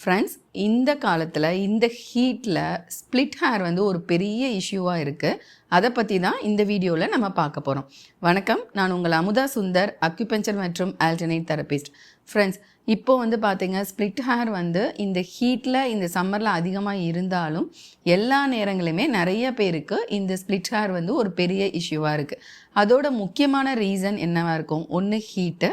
Friends இந்த காலத்தில் இந்த ஹீட்டில் ஸ்ப்ளிட் ஹேர் வந்து ஒரு பெரிய இஷ்யூவாக இருக்குது அதை பற்றி தான் இந்த வீடியோவில் நம்ம பார்க்க போகிறோம் வணக்கம் நான் உங்கள் அமுதா சுந்தர் அக்யூபஞ்சர் மற்றும் ஆல்டர்னேட் தெரபிஸ்ட் ஃப்ரெண்ட்ஸ் இப்போ வந்து பார்த்தீங்க ஸ்ப்ளிட் ஹேர் வந்து இந்த ஹீட்டில் இந்த சம்மரில் அதிகமாக இருந்தாலும் எல்லா நேரங்களையுமே நிறைய பேருக்கு இந்த ஸ்ப்ளிட் ஹேர் வந்து ஒரு பெரிய இஷ்யூவாக இருக்குது அதோட முக்கியமான ரீசன் என்னவாக இருக்கும்? ஒன்று ஹீட்டு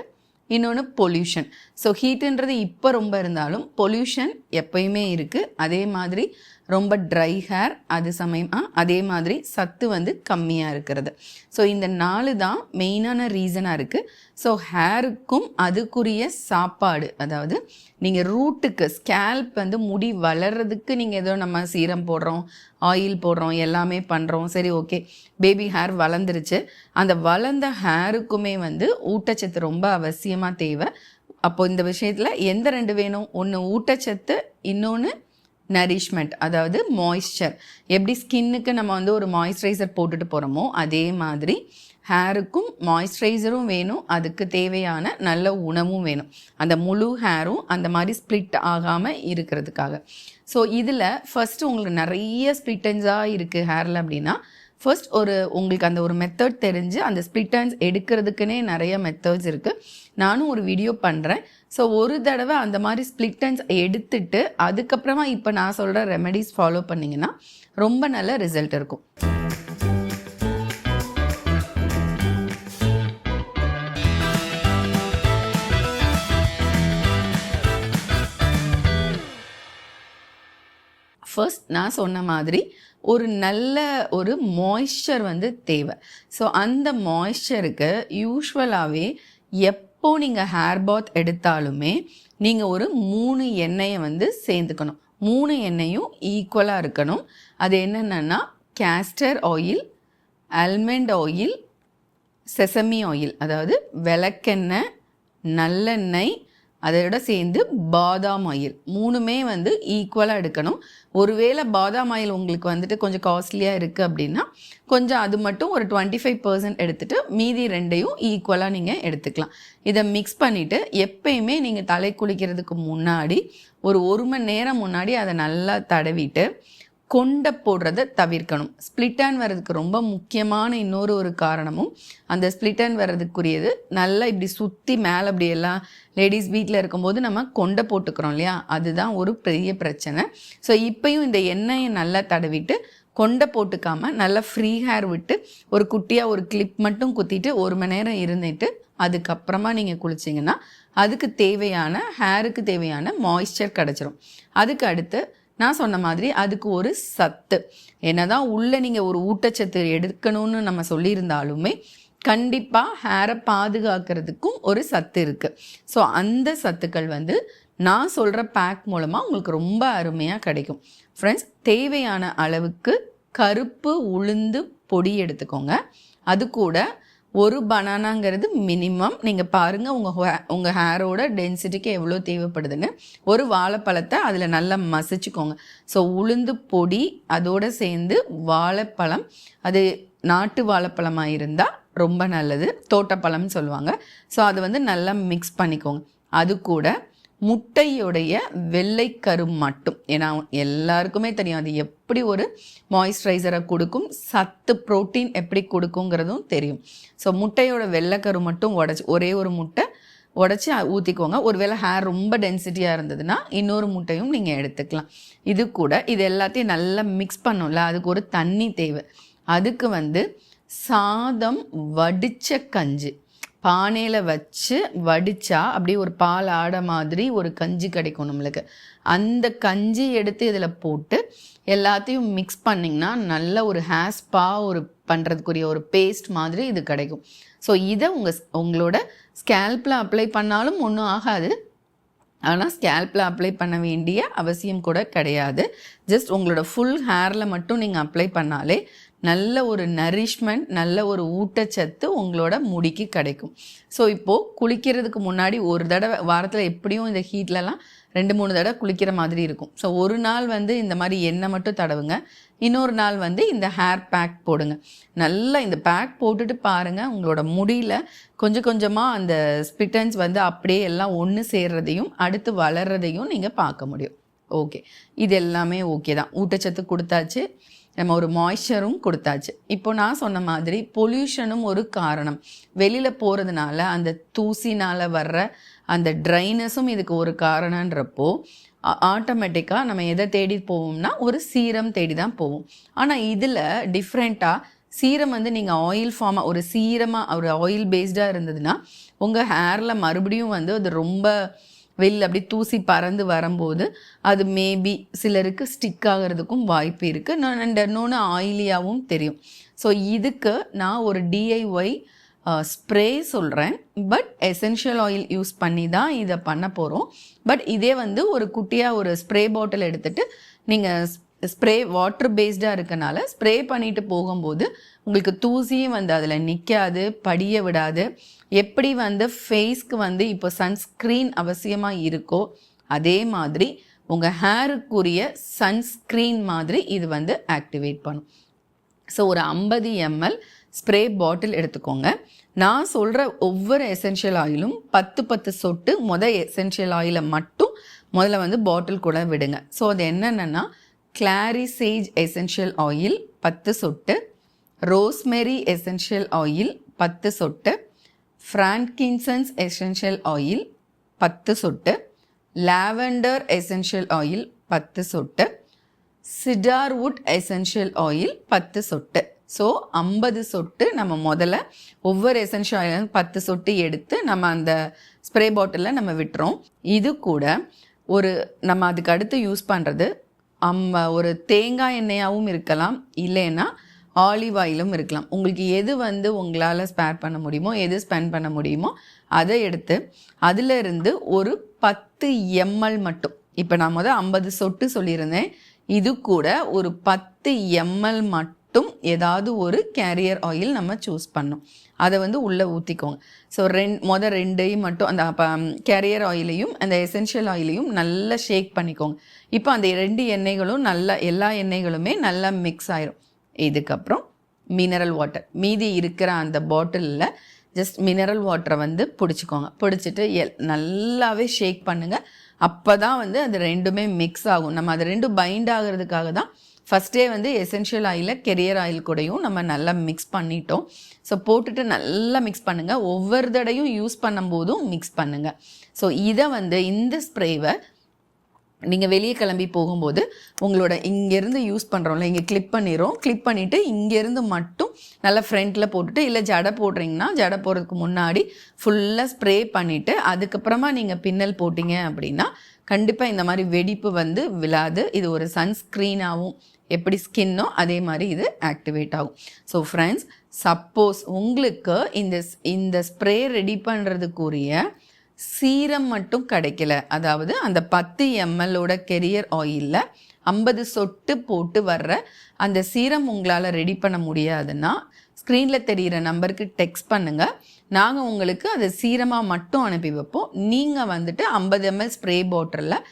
இன்னொன்று பொல்யூஷன் ஸோ ஹீட்டுன்றது இப்போ ரொம்ப இருந்தாலும் பொல்யூஷன் எப்பயுமே இருக்குது அதே மாதிரி ரொம்ப ட்ரை ஹேர் அது சமயமாக அதே மாதிரி சத்து வந்து கம்மியாக இருக்கிறது. ஸோ இந்த நாலு தான் மெயினான ரீசனாக இருக்குது ஸோ ஹேருக்கும் அதுக்குரிய சாப்பாடு அதாவது நீங்கள் ரூட்டுக்கு ஸ்கேல்ப் வந்து முடி வளர்றதுக்கு நீங்கள் ஏதோ நம்ம சீரம் போடுறோம் ஆயில் போடுறோம் எல்லாமே பண்ணுறோம் சரி ஓகே பேபி ஹேர் வளர்ந்துருச்சு. அந்த வளர்ந்த ஹேருக்குமே வந்து ஊட்டச்சத்து ரொம்ப அவசியமாக தேவை. அப்போது இந்த விஷயத்தில் எந்த ரெண்டு வேணும்? ஒன்று ஊட்டச்சத்து இன்னொன்று நரிஷ்மெண்ட் அதாவது மாய்ஸ்சர் எப்படி ஸ்கின்னுக்கு நம்ம வந்து ஒரு மாய்ஸ்சரைசர் போட்டுட்டு போகிறோமோ அதே மாதிரி ஹேருக்கும் மாய்ஸ்சரைசரும் வேணும். அதுக்கு தேவையான நல்ல உணவும் வேணும். அந்த முழு ஹேரும் அந்த மாதிரி ஸ்ப்ளிட் ஆகாமல் இருக்கிறதுக்காக. ஸோ இதில் ஃபஸ்ட்டு உங்களுக்கு நிறைய ஸ்ப்ளிட்டன்ஸாக இருக்குது ஹேரில் அப்படின்னா ஃபர்ஸ்ட் ஒரு உங்களுக்கு அந்த ஒரு மெத்தட் தெரிஞ்சு அந்த ஸ்ப்ளிட்டன்ஸ் எடுக்கிறதுக்குனே நிறைய மெத்தட்ஸ் இருக்குது நானும் ஒரு வீடியோ பண்ணுறேன் ஸோ ஒரு தடவை அந்த மாதிரி ஸ்ப்ளிட்டன்ஸ் எடுத்துட்டு அதுக்கப்புறமா இப்போ நான் சொல்கிற ரெமெடிஸ் ஃபாலோ பண்ணிங்கன்னா ரொம்ப நல்ல ரிசல்ட் இருக்கும். ஃபர்ஸ்ட் நான் சொன்ன மாதிரி ஒரு நல்ல ஒரு மாய்ஸ்சர் வந்து தேவை. ஸோ அந்த மாய்ஸ்சருக்கு யூஸ்வலாகவே எப்போ நீங்கள் ஹேர் பாத் எடுத்தாலுமே நீங்கள் ஒரு மூணு எண்ணெயை வந்து சேர்ந்துக்கணும். மூணு எண்ணெயும் ஈக்குவலாக இருக்கணும். அது என்னென்னா castor oil almond oil sesame oil அதாவது விளக்கெண்ணெய் நல்லெண்ணெய் அதோட சேர்ந்து பாதாம் ஆயில். மூணுமே வந்து ஈக்குவலாக எடுக்கணும். ஒருவேளை பாதாம் ஆயில் உங்களுக்கு வந்துட்டு கொஞ்சம் காஸ்ட்லியாக இருக்குது அப்படின்னா கொஞ்சம் அது மட்டும் ஒரு டுவெண்ட்டி ஃபைவ் பர்சன்ட் எடுத்துகிட்டு மீதி ரெண்டையும் ஈக்குவலாக நீங்கள் எடுத்துக்கலாம். இதை மிக்ஸ் பண்ணிவிட்டு எப்பயுமே நீங்கள் தலை குளிக்கிறதுக்கு முன்னாடி ஒரு ஒரு மணி நேரம் முன்னாடி அதை நல்லா தடவிட்டு கொண்டை போடுறத தவிர்க்கணும். ஸ்பிளிட்டன் வர்றதுக்கு ரொம்ப முக்கியமான இன்னொரு ஒரு காரணமும் அந்த ஸ்பிளிட்டன் வர்றதுக்குரியது நல்லா இப்படி சுற்றி மேலே அப்படி எல்லாம் லேடிஸ் வீட்டில் இருக்கும்போது நம்ம கொண்டை போட்டுக்கிறோம் இல்லையா? அதுதான் ஒரு பெரிய பிரச்சனை. ஸோ இப்பையும் இந்த எண்ணெயை நல்லா தடவிட்டு கொண்டை போட்டுக்காம நல்லா ஃப்ரீ ஹேர் விட்டு ஒரு குட்டியாக ஒரு கிளிப் மட்டும் குத்திட்டு ஒரு மணி நேரம் இருந்துட்டு அதுக்கப்புறமா நீங்கள் குளிச்சிங்கன்னா அதுக்கு தேவையான ஹேருக்கு தேவையான மாய்ஸ்சர் கிடச்சிரும். அதுக்கு அடுத்து நான் சொன்ன மாதிரி அதுக்கு ஒரு சத்து. என்னதான் உள்ளே நீங்கள் ஒரு ஊட்டச்சத்து எடுக்கணும்னு நம்ம சொல்லியிருந்தாலுமே கண்டிப்பாக ஹேரை பாதுகாக்கிறதுக்கும் ஒரு சத்து இருக்குது ஸோ அந்த சத்துக்கள் வந்து நான் சொல்கிற பேக் மூலமாக உங்களுக்கு ரொம்ப அருமையாக கிடைக்கும். ஃப்ரெண்ட்ஸ் தேவையான அளவுக்கு கருப்பு உளுந்து பொடி எடுத்துக்கோங்க. அது கூட ஒரு பனானாங்கிறது மினிமம் நீங்கள் பாருங்கள் உங்கள் ஹே உங்கள் ஹேரோட டென்சிட்டிக்கு எவ்வளோ தேவைப்படுதுன்னு. ஒரு வாழைப்பழத்தை அதில் நல்லா மசிச்சுக்கோங்க. ஸோ உளுந்து பொடி அதோடு சேர்ந்து வாழைப்பழம். அது நாட்டு வாழைப்பழமாக இருந்தால் ரொம்ப நல்லது. தோட்டப்பழம்னு சொல்லுவாங்க. ஸோ அதை வந்து நல்லா மிக்ஸ் பண்ணிக்கோங்க. அது கூட முட்டையுடைய வெள்ளைக்கரு மட்டும். ஏன்னா எல்லாருக்குமே தெரியும் அது எப்படி ஒரு மாய்ஸ்சரைசரை கொடுக்கும் சத்து ப்ரோட்டீன் எப்படி கொடுக்குங்கிறதும் தெரியும். ஸோ முட்டையோட வெள்ளைக்கரு மட்டும் உடச்சி ஒரே ஒரு முட்டை உடச்சி ஊற்றிக்கோங்க ஒருவேளை ஹேர் ரொம்ப டென்சிட்டியாக இருந்ததுன்னா இன்னொரு முட்டையும் நீங்கள் எடுத்துக்கலாம். இது கூட இது எல்லாத்தையும் நல்லா மிக்ஸ் பண்ணும்ல அதுக்கு ஒரு தண்ணி தேவை. அதுக்கு வந்து சாதம் வடித்த கஞ்சி. பானையில் வச்சு வடித்தா அப்படியே ஒரு பால் ஆடை மாதிரி ஒரு கஞ்சி கிடைக்கும் நம்மளுக்கு. அந்த கஞ்சி எடுத்து இதில் போட்டு எல்லாத்தையும் மிக்ஸ் பண்ணிங்கன்னா நல்ல ஒரு ஹேஸ்பா ஒரு பண்ணுறதுக்குரிய ஒரு பேஸ்ட் மாதிரி இது கிடைக்கும். ஸோ இதை உங்கள் உங்களோட ஸ்கேல்பில் அப்ளை பண்ணாலும் ஒன்றும் ஆகாது. ஆனால் ஸ்கேல்பில் அப்ளை பண்ண வேண்டிய அவசியம் கூட கிடையாது. ஜஸ்ட் உங்களோட ஃபுல் ஹேரில் மட்டும் நீங்கள் அப்ளை பண்ணாலே நல்ல ஒரு நரிஷ்மெண்ட் நல்ல ஒரு ஊட்டச்சத்து உங்களோட முடிக்கு கிடைக்கும். ஸோ இப்போது குளிக்கிறதுக்கு முன்னாடி ஒரு தடவை வாரத்தில் எப்படியும் இந்த ஹீட்லலாம் ரெண்டு மூணு தடவை குளிக்கிற மாதிரி இருக்கும். ஸோ ஒரு நாள் வந்து இந்த மாதிரி எண்ணெய் மட்டும் தடவுங்க. இன்னொரு நாள் வந்து இந்த ஹேர் பேக் போடுங்க. நல்லா இந்த பேக் போட்டுட்டு பாருங்கள் உங்களோட முடியில் கொஞ்சம் கொஞ்சமாக அந்த ஸ்பிட்டன்ஸ் வந்து அப்படியே எல்லாம் ஒன்று சேர்றதையும் அடுத்து வளர்றதையும் நீங்கள் பார்க்க முடியும். ஓகே இது எல்லாமே ஓகே தான். ஊட்டச்சத்து கொடுத்தாச்சு. நம்ம ஒரு மாய்ஸ்சரும் கொடுத்தாச்சு. இப்போ நான் சொன்ன மாதிரி பொல்யூஷனும் ஒரு காரணம். வெளியில் போகிறதுனால அந்த தூசினால் வர்ற அந்த ட்ரைனஸும் இதுக்கு ஒரு காரணன்றப்போ ஆட்டோமேட்டிக்காக நம்ம எதை தேடி போவோம்னா ஒரு சீரம் தேடி தான் போவோம். ஆனால் இதில் டிஃப்ரெண்ட்டாக சீரம் வந்து நீங்கள் ஆயில் ஃபார்மாக ஒரு சீரமாக ஒரு ஆயில் பேஸ்டாக இருந்ததுன்னா உங்கள் ஹேரில் மறுபடியும் வந்து அது ரொம்ப வெளில அப்படி தூசி பறந்து வரும்போது அது மேபி சிலருக்கு ஸ்டிக் ஆகிறதுக்கும் வாய்ப்பு இருக்குது அண்ட் இன்னொன்று ஆயிலியாகவும் தெரியும். ஸோ இதுக்கு நான் ஒரு டிஐஒய் ஸ்ப்ரே சொல்கிறேன் பட் எசென்ஷியல் ஆயில் யூஸ் பண்ணி தான் இதை பண்ண போகிறோம் பட் இதே வந்து ஒரு குட்டியாக ஒரு ஸ்ப்ரே பாட்டில் எடுத்துகிட்டு நீங்கள் ஸ்ப்ரே வாட்டர் பேஸ்டாக இருக்கனால ஸ்ப்ரே பண்ணிட்டு போகும்போது உங்களுக்கு தூசியும் வந்து அதில் நிற்காது படிய விடாது. எப்படி வந்து ஃபேஸ்க்கு வந்து இப்போ சன்ஸ்க்ரீன் அவசியமாக இருக்கோ அதே மாதிரி உங்கள் ஹேருக்குரிய சன்ஸ்க்ரீன் மாதிரி இது வந்து ஆக்டிவேட் பண்ணும். ஸோ ஒரு ஐம்பது எம்எல் ஸ்ப்ரே பாட்டில் எடுத்துக்கோங்க. நான் சொல்கிற ஒவ்வொரு எசென்ஷியல் ஆயிலும் பத்து பத்து சொட்டு மொதல் எசென்ஷியல் ஆயிலை மட்டும் முதல்ல வந்து பாட்டில் கூட விடுங்க. ஸோ அது என்னென்னா கிளாரிசேஜ் எசென்ஷியல் ஆயில் பத்து சொட்டு. ரோஸ்மெரி எசென்ஷியல் ஆயில் பத்து சொட்டு. ஃப்ரான்கின்சன்ஸ் எசென்ஷியல் ஆயில் பத்து சொட்டு. லாவெண்டர் எசென்ஷியல் ஆயில் பத்து சொட்டு. சிடார்வுட் எசென்ஷியல் ஆயில் பத்து சொட்டு. ஸோ ஐம்பது சொட்டு நம்ம முதல்ல ஒவ்வொரு எசென்ஷியல் ஆயிலும் பத்து சொட்டு எடுத்து நம்ம அந்த ஸ்ப்ரே பாட்டிலில் நம்ம விட்டுறோம். இது கூட ஒரு நம்ம அதுக்கு அடுத்து யூஸ் பண்ணுறது அம்ம ஒரு தேங்காய் எண்ணெயாகவும் இருக்கலாம் இல்லைன்னா ஆலிவ் ஆயிலும் இருக்கலாம். உங்களுக்கு எது வந்து உங்களால் ஸ்பேர் பண்ண முடியுமோ எது ஸ்பெண்ட் பண்ண முடியுமோ அதை எடுத்து அதில் இருந்து ஒரு பத்து எம்எல் மட்டும் இப்போ நான் முதல் ஐம்பது சொட்டு சொல்லியிருந்தேன். இது கூட ஒரு பத்து எம்எல் மட்டும் மட்டும் ஏதாவது ஒரு கேரியர் ஆயில் நம்ம சூஸ் பண்ணோம் அதை வந்து உள்ளே ஊற்றிக்கோங்க ஸோ ரெண் மொதல் ரெண்டையும் மட்டும் அந்த கேரியர் ஆயிலையும் அந்த எசென்ஷியல் ஆயிலையும் நல்லா ஷேக் பண்ணிக்கோங்க. இப்போ அந்த ரெண்டு எண்ணெய்களும் நல்லா எல்லா எண்ணெய்களுமே நல்லா மிக்ஸ் ஆயிரும். இதுக்கப்புறம் மினரல் வாட்டர் மீதி இருக்கிற அந்த பாட்டிலில் ஜஸ்ட் மினரல் வாட்டரை வந்து பிடிச்சிக்கோங்க. பிடிச்சிட்டு எல் நல்லாவே ஷேக் பண்ணுங்கள் அப்போ தான் வந்து அது ரெண்டுமே மிக்ஸ் ஆகும். நம்ம அது ரெண்டும் பைண்ட் ஆகிறதுக்காக தான் ஃபஸ்ட்டே வந்து எசென்ஷியல் ஆயிலில் கெரியர் ஆயில் கூடயும் நம்ம நல்லா மிக்ஸ் பண்ணிட்டோம். ஸோ போட்டுட்டு நல்லா மிக்ஸ் பண்ணுங்கள் ஒவ்வொரு தடையும் யூஸ் பண்ணும்போதும் மிக்ஸ் பண்ணுங்கள் ஸோ இதை வந்து இந்த ஸ்ப்ரேவை நீங்கள் வெளியே கிளம்பி போகும்போது உங்களோட இங்கேருந்து யூஸ் பண்ணுறோம்ல இங்கே கிளிப் பண்ணிடுறோம். கிளிப் பண்ணிவிட்டு இங்கேருந்து மட்டும் நல்லா ஃப்ரண்ட்டில் போட்டுட்டு இல்லை ஜடை போடுறீங்கன்னா ஜடை போடுறதுக்கு முன்னாடி ஃபுல்லாக ஸ்ப்ரே பண்ணிவிட்டு அதுக்கப்புறமா நீங்கள் பின்னல் போட்டிங்க அப்படின்னா கண்டிப்பாக இந்த மாதிரி வெடிப்பு வந்து விழாது. இது ஒரு சன்ஸ்க்ரீனாகவும் எப்படி ஸ்கின்னோ அதே மாதிரி இது ஆக்டிவேட் ஆகும். ஸோ ஃப்ரெண்ட்ஸ் சப்போஸ் உங்களுக்கு இந்த இந்த ஸ்ப்ரே ரெடி பண்ணுறதுக்குரிய சீரம் மட்டும் கிடைக்கல. அதாவது அந்த பத்து எம்எல்லோட கெரியர் ஆயிலில் ஐம்பது சொட்டு போட்டு வர்ற அந்த சீரம் உங்களால் ரெடி பண்ண முடியாதுன்னா ஸ்க்ரீனில் தெரிகிற நம்பருக்கு டெக்ஸ்ட் பண்ணுங்கள் நாங்கள் உங்களுக்கு அதை சீரமாக மட்டும் அனுப்பி வைப்போம். நீங்கள் வந்துட்டு ஐம்பது எம்எல் ஸ்ப்ரே பாட்டிலில்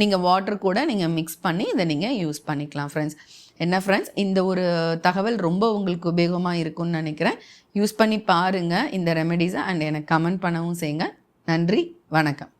நீங்கள் வாட்டர் கூட நீங்கள் மிக்ஸ் பண்ணி இதை நீங்கள் யூஸ் பண்ணிக்கலாம் ஃப்ரெண்ட்ஸ் என்ன ஃப்ரெண்ட்ஸ் இந்த ஒரு தகவல் ரொம்ப உங்களுக்கு உபயோகமாக இருக்கும்னு நினைக்கிறேன். யூஸ் பண்ணி பாருங்கள் இந்த ரெமெடிஸை அண்ட் எனக்கு கமெண்ட் பண்ணவும் செய்யுங்க. நன்றி வணக்கம்.